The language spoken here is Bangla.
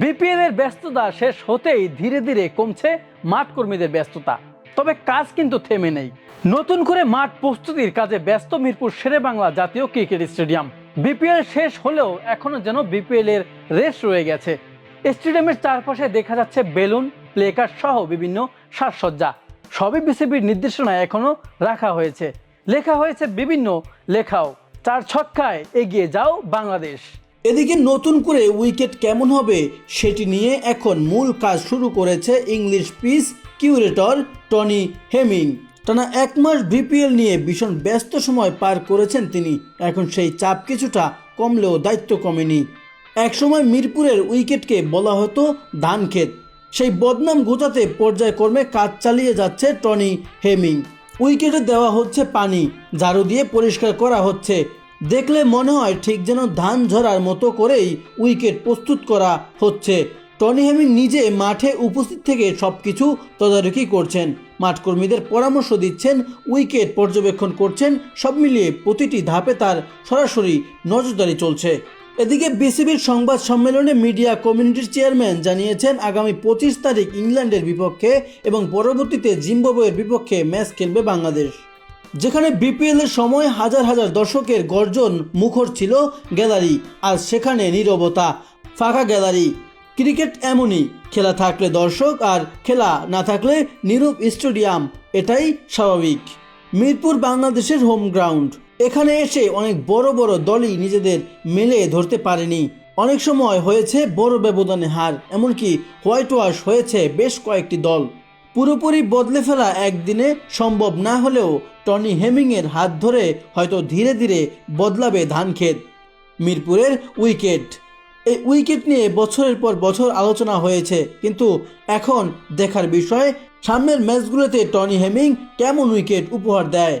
বিপিএল এর ব্যস্ততা শেষ হতেই ধীরে ধীরে কমছে মাঠ কর্মীদের ব্যস্ততা। তবে কাজ কিন্তু থেমে নেই। নতুন করে মাঠ প্রস্তুতির কাজে ব্যস্ত মিরপুর শেরে বাংলা জাতীয় ক্রিকেট স্টেডিয়াম। বিপিএল শেষ হলেও এখনও যেন বিপিএল এর রেস রয়ে গেছে। স্টেডিয়ামের চারপাশে দেখা যাচ্ছে বেলুন প্লেকার সহ বিভিন্ন সাজসজ্জা। সবই বিসিবির নির্দেশনায় এখনও রাখা হয়েছে। লেখা হয়েছে বিভিন্ন লেখাও। চার ছক্কায় এগিয়ে যাও বাংলাদেশ। এদিকে নতুন করে উইকেট কেমন হবে সেটি নিয়ে এখন মূল কাজ শুরু করেছে English pitch curator Tony Hemming. টানা এক মাস বিপিএল নিয়ে ভীষণ ব্যস্ত সময় পার করেছেন তিনি। এখন সেই চাপ কিছুটা কমলেও দায়িত্ব কমেনি। একসময় মিরপুরের উইকেটকে বলা হতো ধানক্ষেত। সেই বদনাম গোটাতে পর্যায়ক্রমে কাজ চালিয়ে যাচ্ছে টনি হেমিং। উইকেটে দেওয়া হচ্ছে পানি, ঝাড়ু দিয়ে পরিষ্কার করা হচ্ছে দেখলে মনে হয় ঠিক যেন ধান ঝরার মতো করেই উইকেট প্রস্তুত করা হচ্ছে। টনি হেমিং নিজে মাঠে উপস্থিত থেকে সব কিছু তদারকি করছেন। মাঠকর্মীদের পরামর্শ দিচ্ছেন, উইকেট পর্যবেক্ষণ করছেন, সব মিলিয়ে প্রতিটি ধাপে তার সরাসরি নজরদারি চলছে। এদিকে বিসিবির সংবাদ সম্মেলনে মিডিয়া কমিউনিটির চেয়ারম্যান জানিয়েছেন, আগামী পঁচিশ তারিখ ইংল্যান্ডের বিপক্ষে এবং পরবর্তীতে জিম্বাবুয়ের বিপক্ষে ম্যাচ খেলবে বাংলাদেশ। যেখানে বিপিএল এর সময় হাজার হাজার দর্শকের গর্জন মুখর ছিল গ্যালারি, আর সেখানে নীরবতা, ফাঁকা গ্যালারি। ক্রিকেট এমনই, খেলা থাকলে দর্শক আর খেলা না থাকলে নীরব স্টেডিয়াম, এটাই স্বাভাবিক। মিরপুর বাংলাদেশের হোম গ্রাউন্ড, এখানে এসে অনেক বড় বড় দলই নিজেদের মেলে ধরতে পারেনি। অনেক সময় হয়েছে বড় ব্যবধানে হার, এমনকি হোয়াইট ওয়াশ হয়েছে বেশ কয়েকটি দল। পুরোপুরি বদলে ফেলা একদিনে সম্ভব না হলেও টনি হেমিংয়ের হাত ধরে হয়তো ধীরে ধীরে বদলাবে ধানক্ষেত, মিরপুরের উইকেট। এই উইকেট নিয়ে বছরের পর বছর আলোচনা হয়েছে, কিন্তু এখন দেখার বিষয়, সামনের ম্যাচগুলোতে টনি হেমিং কেমন উইকেট উপহার দেয়?